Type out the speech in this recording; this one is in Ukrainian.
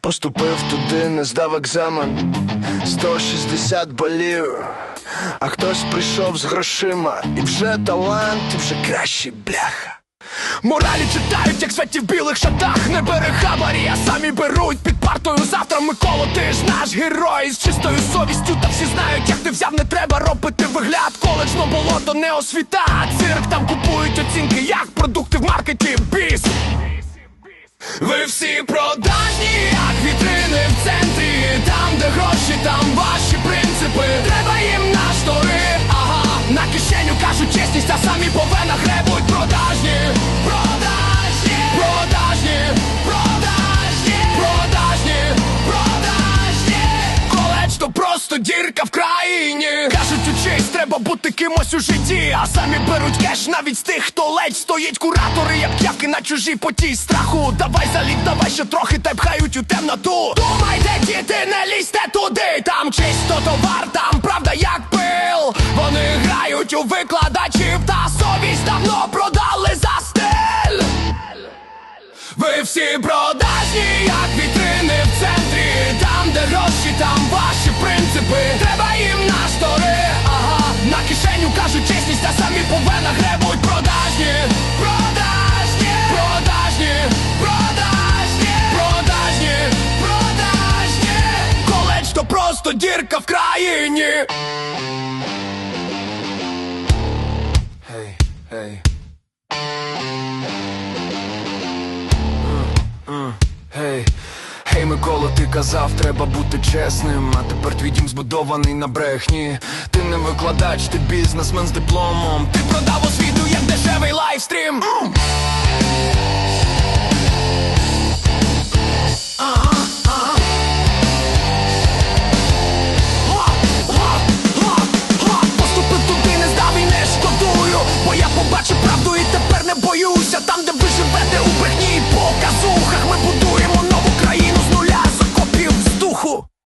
Поступив туди, не здав екзамен. 160 балів. А хтось прийшов з грошима. І вже талант, і вже кращий бляха. Моралі читають, як святі в білих шатах. Не бери хабарі, а самі беруть. Під партою Завтра Микола, ти ж наш герой. З чистою совістю, та всі знають, як ти взяв, не треба робити вигляд. Коледж, но болото не освіта. Цирк там купують оцінки, як продукти в маркеті. Біс Ви всі продажні, як вітрини в центрі Там, де гроші, там ваші треба бути кимось у житті А самі беруть кеш навіть з тих, хто ледь стоїть куратори, як п'явки на чужій потій страху. Давай заліт, давай ще трохи, та пхають у темноту. Думайте, діти, не лізьте туди, там чисто товар, там правда як пил. Вони грають у викладачів, та совість давно продали за стиль. Ви всі продажні, як вітрини в центрі Там, де гроші, там ваші кишеню кажуть чесність, а самі по венах гребуть продажні Продажні, продажні, продажні, продажні, продажні. Коледж то просто дірка в країні. Hey, гей казав, треба бути чесним. А тепер твій дім збудований на брехні. Ти не викладач, ти бізнесмен з дипломом. Ти продав освіту як дешевий лайвстрім!